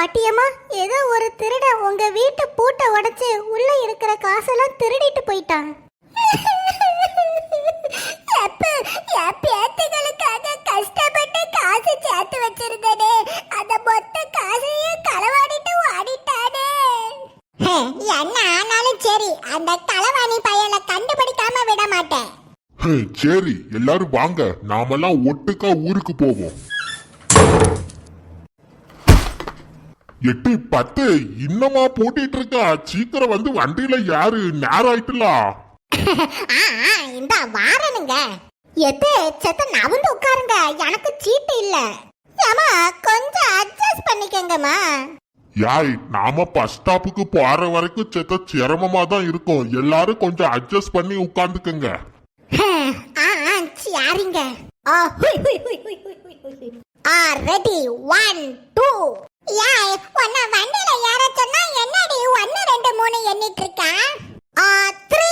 பாட்டியம்மா ஏதோ ஒரு திருட உங்க வீட்டு பூட்டை உடைச்சு உள்ள இருக்கிற காசெல்லாம் திருடிட்டு போயிட்டான். பேத்திகளுக்காக கஷ்டப்பட்டு காசு சேர்த்து வச்சிருந்தனே அந்த மொத்த காசையும் களவாடிட்டு ஓடிட்டானே. என்ன ஆனாலும் சரி அந்த களவாணி பையனை கண்டுபிடிக்காம விட மாட்டேன். ஹே, சரி எல்லாரும் வாங்க நாமெல்லாம் ஒட்டுக்கா ஊருக்கு போவோம். எட்டு பத்து இன்னமா போட்டிட்டு இருக்கா சீக்கிரம் வந்து வண்டியில யாரு நேரம் ஆயிட்டுலா இந்த வாரனுங்க. எது செத்த நவுந்து உட்காருங்க. எனக்கு சீட்டு இல்ல. ஏமா கொஞ்சம் அட்ஜஸ்ட் பண்ணிக்கங்கம்மா. யாய் நாம பஸ் ஸ்டாப்புக்கு போற வரைக்கும் செத்த சிரமமா தான் இருக்கும். எல்லாரும் கொஞ்சம் அட்ஜஸ்ட் பண்ணி உட்கார்ந்துக்கங்க சரிங்க. ஆ ரெடி ஒன் டூ யாய் உன்னை வண்டியில ஏற சொன்னா என்னடி? ஒன்னு ரெண்டு மூணு எண்ணிட்டு இருக்கா? ஆ த்ரீ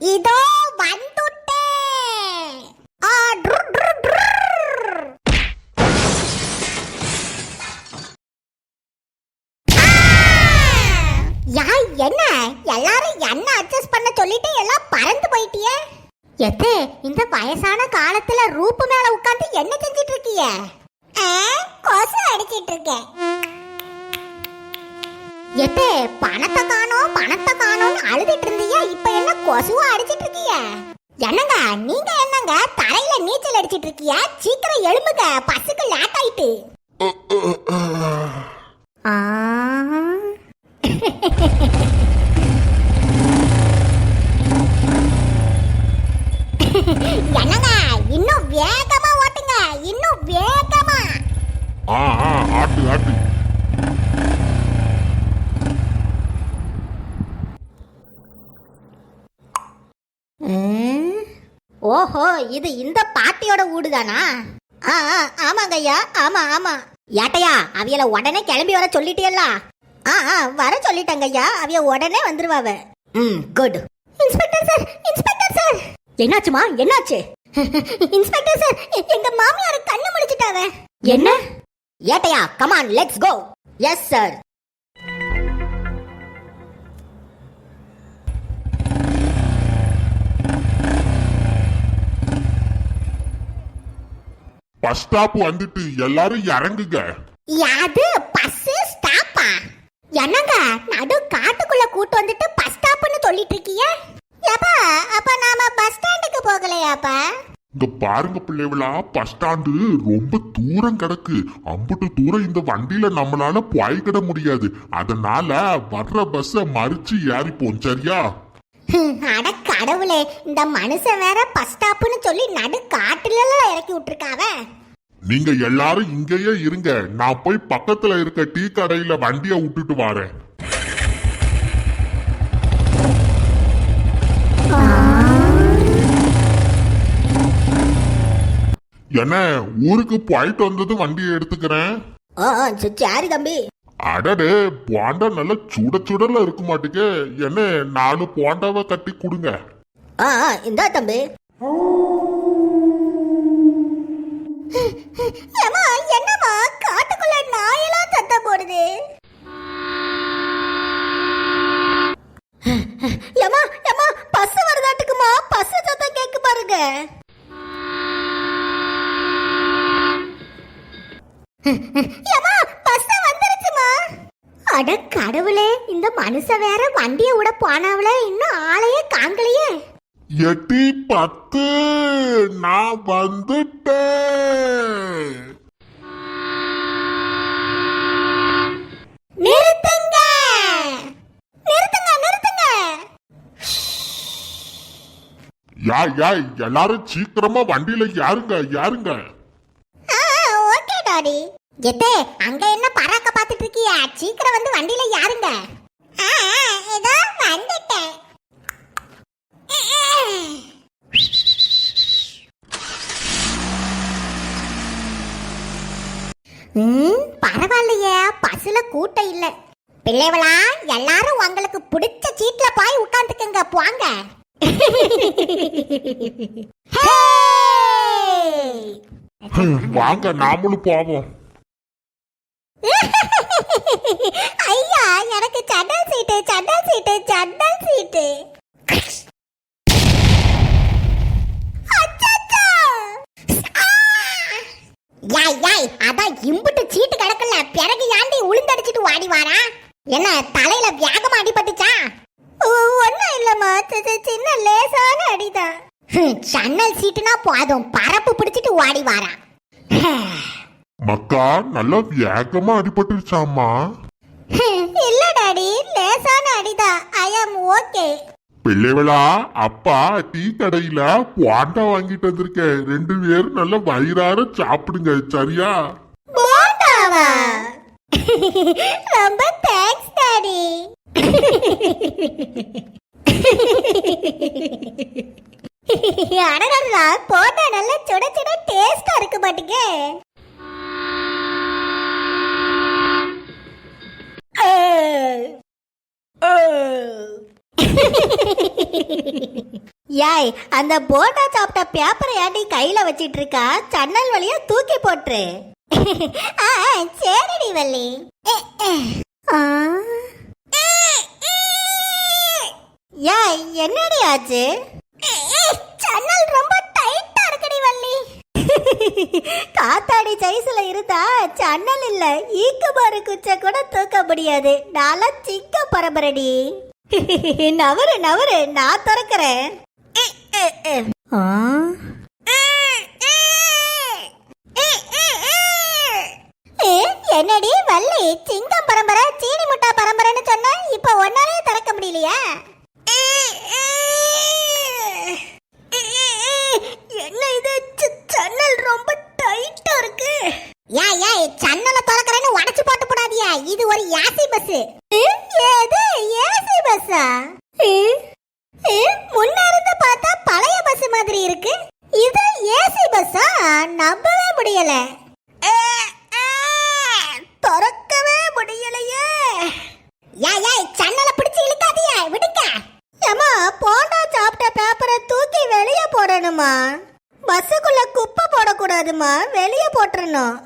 இதோ வந்துட்டேன் ஆ ட்ரு ட்ரு ட்ரு. யா என்ன? எல்லாரும் என்ன அட்ஜஸ்ட் பண்ண சொல்லிட்டு எல்லாம் பறந்து போயிட்டியே? எத்தே இந்த வயசான காலத்துல ரூப்பு மேல உட்காந்து என்ன செஞ்சிட்டு இருக்கீங்க கொசு அடிச்சிட்டு பணத்தை காணோம் பணத்தை காணோம்னு அழுதுட்டு இருந்தியா இப்ப என்ன கொசுவா அடிச்சிட்டு இருக்கிய என்னங்க நீங்க என்னங்க தரையில நீச்சல் அடிச்சிட்டு இருக்கீங்க? சீக்கிரம் எழும்புங்க பசுக்கு லேட் ஆயிட்டு. என்னங்க இன்னும் வேகமா ஓட்டுங்க இன்னும் வேகமா ஆ ஆ ஆட்டு ஆட்டு. ஓஹோ இது இந்த பாட்டியோட வீடுதானா ஆ ஆ, ஆமாங்க ஐயா ஆமா ஆமா. ஏட்டையா அவியல உடனே கிளம்பி வர சொல்லிட்டியல்ல? ஆ ஆ வர சொல்லிட்டங்க ஐயா அவிய உடனே வந்துருவாவ. ம் good inspector sir inspector sir. என்னாச்சுமா என்னாச்சு? இன்ஸ்பெக்டர் சார் எங்க மாமியார் கண்ணு முடிச்சிட்டாவ என்ன? ஏட்டையா? Come on let's go yes sir bus stop வந்துட்டு எல்லாரும் இறங்குங்க. யாது? பஸ் ஸ்டாப்பா என்னங்க நடு காட்டுக்குள்ள கூட்டு வந்துட்டு பஸ் ஸ்டாப்னு சொல்லிட்டு இருக்கீங்க? ஏப்பா அப்ப நாம பஸ் ஸ்டாண்டுக்கு போகலையாப்பா? இங்க பாருங்க பிள்ளைகளா பஸ் ஸ்டாண்டு ரொம்ப தூரம் கிடக்கு. அம்புட்டு தூரம் இந்த வண்டியில நம்மளால போய்கிட முடியாது. அதனால வர்ற பஸ்ஸ மறிச்சு ஏறிப்போம் சரியா? அட கடவுளே இந்த மனுஷன் வேற பஸ் ஸ்டாப்னு சொல்லி நடு காட்டுல இறக்கி விட்டுருக்காவ. நீங்க எல்லாரும் இங்கேயே இருங்க. நான் போய் பக்கத்துல இருக்க டீ கடையில வண்டிய விட்டுட்டு வரேன். என்ன ஊருக்கு போயிட்டு வந்ததும் வண்டியை எடுத்துக்கிறேன்? ஓ சரி தம்பி. அடடே போண்டா நல்லா சுட சுடல இருக்க மாட்டுக்கு. என்ன நாலு போண்டாவை கட்டி கொடுங்க. ஆ இந்தா தம்பி. ஏமா என்னமா வண்டியை விட போனாவளே இன்னும் ஆளையே காங்கலையே எட்டி பத்து நான் வந்துட்டேன். நிறுத்துங்க. நிறுத்துங்க நிறுத்துங்க. யாய் யாய் எல்லாரும் சீக்கிரமா வண்டியில யாருங்க யாருங்க ஓகே டாடி. எத்தே அங்க என்ன பராக்க பாத்துட்டு இருக்கியா? சீக்கிரம் வந்து வண்டியில யாருங்க பரவாயில்லையே பஸ்ல கூட்டம் இல்ல. பிள்ளைகளா எல்லாரும் உங்களுக்கு பிடிச்ச சீட்ல போய் உட்காந்துக்குங்க போங்க. வாங்க நாமளும் போவோம். சீட்டு இடிச்சுக்கிட்டு அச்சச்சோ! ஆ! யாய் யாய் அதான் இம்புட்டு சீட்டு கிடக்கல பிறகு யாண்டி உளுந்தடிச்சிட்டு வாடி வாரா என்ன தலையில வேகமா அடிபட்டுச்சா? ஒன்னும் இல்லம்மா சின்ன லேசான அடிதான். சன்னல் சீட்டுனா போதும் பரப்பு பிடிச்சிட்டு வாடி வாரா மக்கா நல்லா வேகமா அடிபட்டுருச்சாமா இல்ல டாடி லேசான அடிதான். ஐ அம் ஓகே பிள்ளைகளா அப்பா டீ கடையில குவாண்டா வாங்கிட்டு வந்திருக்கேன் ரெண்டு பேரும் நல்லா வயிறார சாப்பிடுங்க சரியா? போண்டாவா ரொம்ப தேங்க்ஸ் டாடி. அடடா போண்டா நல்ல சுட சுட டேஸ்டா இருக்கு பாட்டுங்க யாய் அந்த போண்டா சாப்பிட்ட பேப்பரை ஏண்டி கையில வச்சிட்டு இருக்கா சன்னல் வழியா தூக்கி போட்டுரு. ஆ, சரிடி வள்ளி. ஏய் யாய் என்னடி ஆச்சு? சன்னல் ரொம்ப டைட்டா இருக்குடி வள்ளி. காத்தாடி சைஸ்ல இருந்தா சன்னல் இல்ல ஈக்குமாறு குச்ச கூட தூக்க முடியாது. நாளா சிக்க பரம்பரடி. நவரு நவரு நான் திறக்கிறேன். என்னடி வள்ளி? சிங்கம் பரம்பரை சீனி முட்டா பரம்பரைன்னு சொன்னா இப்ப ஒன்னாலே திறக்க முடியலையா? என்ன இது? சன்னல் ரொம்ப டைட்டா இருக்கு. யா யா சன்னல திறக்கறேன்னு உடைச்சு போட்டு போடாதியா. இது ஒரு யாசி பஸ் ஏது? யாசி பஸ்ஸா? முன்ன இருந்து பார்த்தா பழைய பஸ் மாதிரி இருக்கு. இது ஏசி பஸ்ஸா நம்பவே முடியல. திறக்கவே முடியலையே. யா யா சன்னல பிடிச்சு இழுக்காதீங்க. விடுங்க. ஏமா போண்டா சாப்பிட்ட பேப்பரை தூக்கி வெளியே போடணுமா? பஸ்ஸுக்குள்ள குப்பை போடக்கூடாதுமா? வெளியே போட்டுறணும்.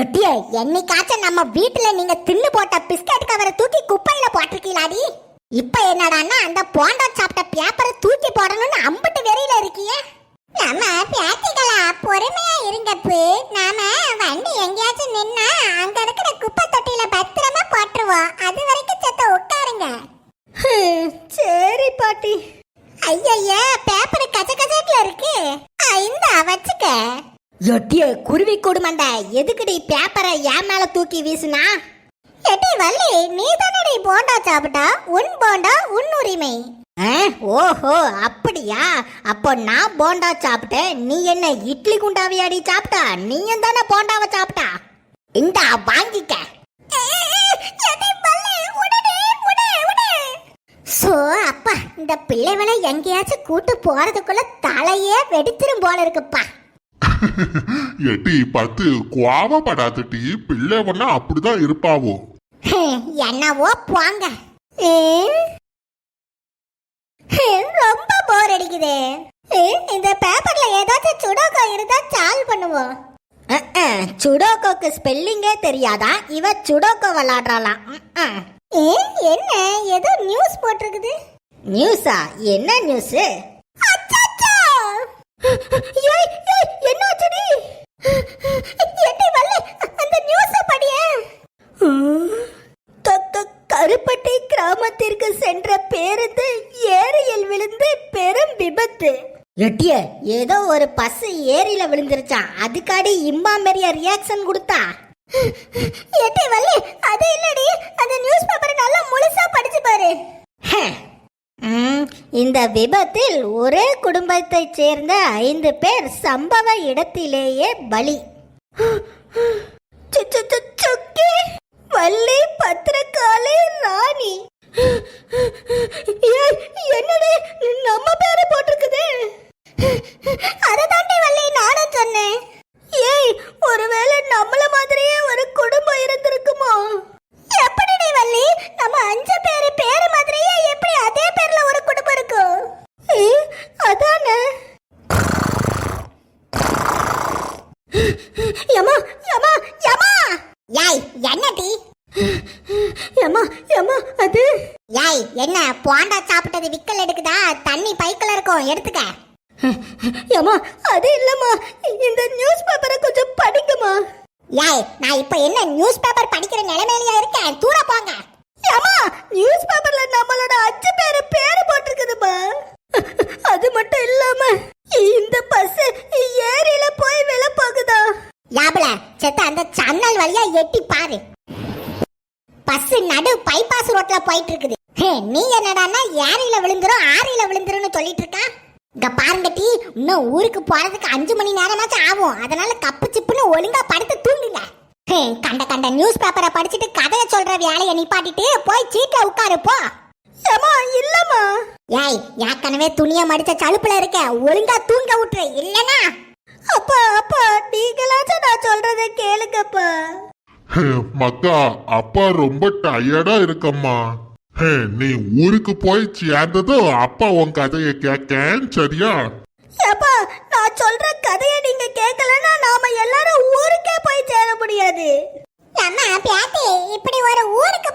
எட்டிய என்னைக்காச்சும் நம்ம வீட்டுல நீங்க தின்னு போட்ட பிஸ்கட் கவரை தூக்கி குப்பையில போட்டிருக்கீங்களாடி? இப்ப என்னடான்னா அந்த போண்டா சாப்பிட்ட பேப்பரை தூக்கி போடணும்னு அம்பிட்டு வெறியில இருக்கியே. நம்ம பேத்திகளா பொறுமையா இருங்கப்பு நாம வண்டி எங்கேயாச்சும் நின்னா அங்க இருக்கிற குப்பை தொட்டியில பத்திரமா போட்டுருவோம். அது வரைக்கும் சத்த உட்காருங்க. சரி பாட்டி. ஐயய்ய பேப்பர் கச்ச கச்சட்ல இருக்கு இந்த வச்சுக்க. எட்டிய குருவி கொடுமண்ட எதுக்குடி பேப்பரை என் மேல தூக்கி வீசுனா? எட்டி வள்ளி நீ தானடி போண்டா சாப்பிட்டா? உன் போண்டா உன் உரிமை. ஓஹோ அப்படியா? அப்போ நான் போண்டா சாப்பிட்டேன். நீ என்ன இட்லி குண்டாவியாடி சாப்பிட்டா? நீ தானே போண்டாவை சாப்பிட்டா? இந்தா வாங்கிக்க. சோ அப்பா இந்த பிள்ளைகளை எங்கேயாச்சும் கூட்டு போறதுக்குள்ள தலையே வெடிச்சிரும் போல இருக்குப்பா. எட்டி பார்த்து கோவப்படாத டீ. பிள்ளைவன்னா அப்படிதான் இருப்பாவோ. என்னவோ போங்க. ரொம்ப போர் அடிக்குது. இந்த பேப்பர்ல ஏதாச்சும் சுடோக்கோ இருந்தா சால்வ் பண்ணுவோம். சுடோக்கோக்கு ஸ்பெல்லிங்கே தெரியாதா? இவ சுடோக்கோ விளையாடுறாளாம் என்ன? ஏதோ நியூஸ் போட்டிருக்குது. நியூஸா என்ன நியூஸ் என்னாச்சுடி? எட்டி வல்ல அந்த நியூஸ படியே. கருப்பட்டை கிராமத்திற்கு சென்ற பேருந்து ஏரியில் விழுந்து பெரும் விபத்து. எட்டிய ஏதோ ஒரு பஸ் ஏரியில விழுந்துருச்சான் அதுக்காடி இம்மா பெரிய ரியாக்ஷன் கொடுத்தா? எட்டி வள்ளி அது இல்லடி அந்த நியூஸ் பேப்பரை நல்லா முழுசா படிச்சு பாரு ம், இந்த விபத்தில் ஒரே குடும்பத்தைச் சேர்ந்த ஐந்து பேர் சம்பவ இடத்திலேயே பலி. வள்ளி பத்திரக்காளி ராணி! ஏய், நம்ம பேரை போட்டிருக்குது. அதை தாண்டி வள்ளி நானும் சொன்னேன். ஏய் ஒருவேளை நம்மள மாதிரியே ஒரு குடும்பம் இருந்திருக்குமோ எப்படி வள்ளி நம்ம அஞ்சு பேரு பேரு மாதிரியே எப்படி அதே பேர்ல ஒரு குடும்பம் இருக்கும் ஏ, அதானே யமா யமா யமா யாய் என்னடி யமா யமா அது யாய் என்ன போண்டா சாப்பிட்டது விக்கல் எடுக்குதா? தண்ணி பைக்கில் இருக்கும். எடுத்துக்க. ஏமா அது இல்லம்மா. இந்த நியூஸ் பேப்பரை கொஞ்சம் படிக்குமா யாய் நான் இப்ப என்ன நியூஸ் பேப்பர் படிக்கிற நிலைமையிலயா இருக்கேன்? தூர போங்க. ஏமா நியூஸ் பேப்பர்ல நம்மளோட அஞ்சு பேரு பேரு போட்டிருக்குதுமா அது மட்டும் இல்லாம இந்த பஸ் ஏரியில போய் விழ போகுதா? யாபல செத்த அந்த சன்னல் வழியா எட்டி பாரு. பஸ் நடு பைபாஸ் ரோட்ல போயிட்டு இருக்குது. நீ என்னடான்னா ஏரியில விழுந்துரும் ஆரியில விழுந்துரும்னு சொல்லிட்டு இருக்கா இங்க பாருங்க டி இன்னும் ஊருக்கு போறதுக்கு அஞ்சு மணி நேரமாச்சும் ஆகும். அதனால கப்பு சிப்புன்னு ஒழுங்கா படுத்து தூங்குங்க. ஹே, கண்ட கண்ட நியூஸ் பேப்பரை படிச்சுட்டு கதையை சொல்ற வேலையை நிப்பாட்டிட்டு போய் சீட்ல உட்காரு போ. ஏமா இல்லம்மா. ஏய் ஏற்கனவே துணிய மடிச்ச சலுப்புல இருக்க ஒழுங்கா தூங்க விட்டுரு இல்லனா அப்பா அப்பா நீங்களாச்சும் நான் சொல்றதை கேளுங்கப்பா. மக்கா அப்பா ரொம்ப டயர்டா இருக்கம்மா. நீ ஊருக்கு போய் சேர்ந்ததும் அப்பா உன் கதைய கேட்கேன் சரியா? அப்பா நான் சொல்ற கதையை நீங்க கேட்கலன்னா நாம எல்லாரும் ஊருக்கே போய் சேர முடியாது. அம்மா பியாத்தி இப்படி ஒரு ஊருக்கு